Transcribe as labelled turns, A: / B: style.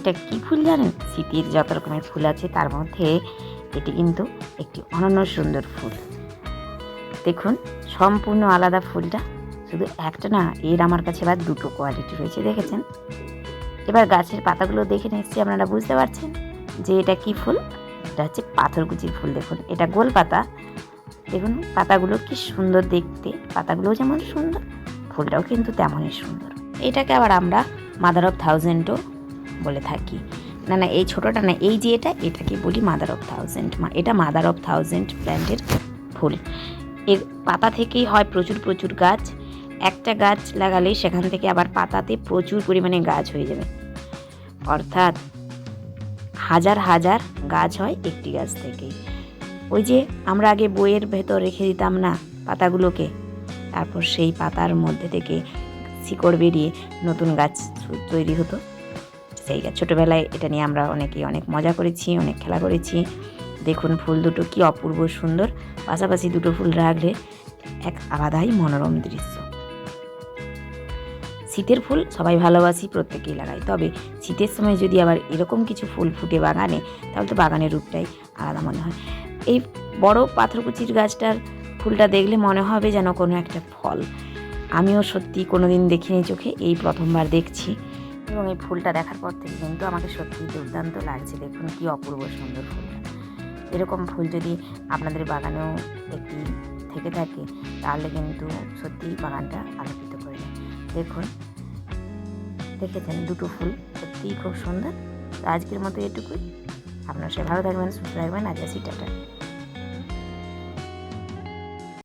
A: এটা কি ফুল জানেন? শীতের যত রকমের ফুল আছে, তার মধ্যে এটি কিন্তু একটি অনন্য সুন্দর ফুল। দেখুন, সম্পূর্ণ আলাদা ফুলটা। শুধু একটা না, এর আমার কাছে এবার দুটো কোয়ালিটি রয়েছে, দেখেছেন? এবার গাছের পাতাগুলো দেখে নিচ্ছি আপনারা বুঝতে পারছেন যে এটা কি ফুল? এটা হচ্ছে পাথরকুচির ফুল, দেখুন। এটা গোল পাতা। দেখুন, পাতাগুলো কি সুন্দর দেখতে। পাতাগুলোও যেমন সুন্দর, ফুলটাও কিন্তু তেমনই সুন্দর। এটাকে আবার আমরা মাদার অফ থাউজেন্ডও বলে থাকি। না না, এই ছোটোটা না, এই যে এটা, এটাকে বলি মাদার অফ থাউজেন্ড এটা মাদার অফ থাউজেন্ড প্ল্যান্টের ফুল। এর পাতা থেকেই হয় প্রচুর প্রচুর গাছ। একটা গাছ লাগালে সেখান থেকে আবার পাতাতে প্রচুর পরিমাণে গাছ হয়ে যাবে। অর্থাৎ হাজার হাজার গাছ হয় একটি গাছ থেকেই। ওই যে আমরা আগে বইয়ের ভেতর রেখে দিতাম না পাতাগুলোকে? তারপর সেই পাতার মধ্যে থেকে শিকড় বেরিয়ে নতুন গাছ তৈরি হতো। গাছ ছোটোবেলায় এটা নিয়ে আমরা অনেকেই অনেক মজা করেছি, অনেক খেলা করেছি। দেখুন ফুল দুটো কি অপূর্ব সুন্দর। পাশাপাশি দুটো ফুল রাখলে এক আলাদাই মনোরম দৃশ্য। শীতের ফুল সবাই ভালোবাসি, প্রত্যেকেই লাগাই। তবে শীতের সময় যদি আবার এরকম কিছু ফুল ফুটে বাগানে, তাহলে তো বাগানের রূপটাই আলাদা মনে হয়। এই বড় পাথরকুচির গাছটার ফুলটা দেখলে মনে হবে যেন কোনো একটা ফল। আমিও সত্যি কোনো দিন দেখিনি চোখে, এই প্রথমবার দেখছি। এবং এই ফুলটা দেখার পর থেকে কিন্তু আমাকে সত্যি দুর্দান্ত লাগছে। দেখুন কি অপূর্ব সুন্দর ফুলটা এরকম ফুল যদি আপনাদের বাগানেও একটি থেকে থাকে, তাহলে কিন্তু সত্যিই বাগানটা আলোকিত করে দেয়। দেখুন, দেখেছেন দুটো ফুল সত্যিই খুব সুন্দর। তো আজকের মতো এটুকুই। আপনার সে ভালো থাকবেন, সুস্থ থাকবেন। আজ আসি, টাটা।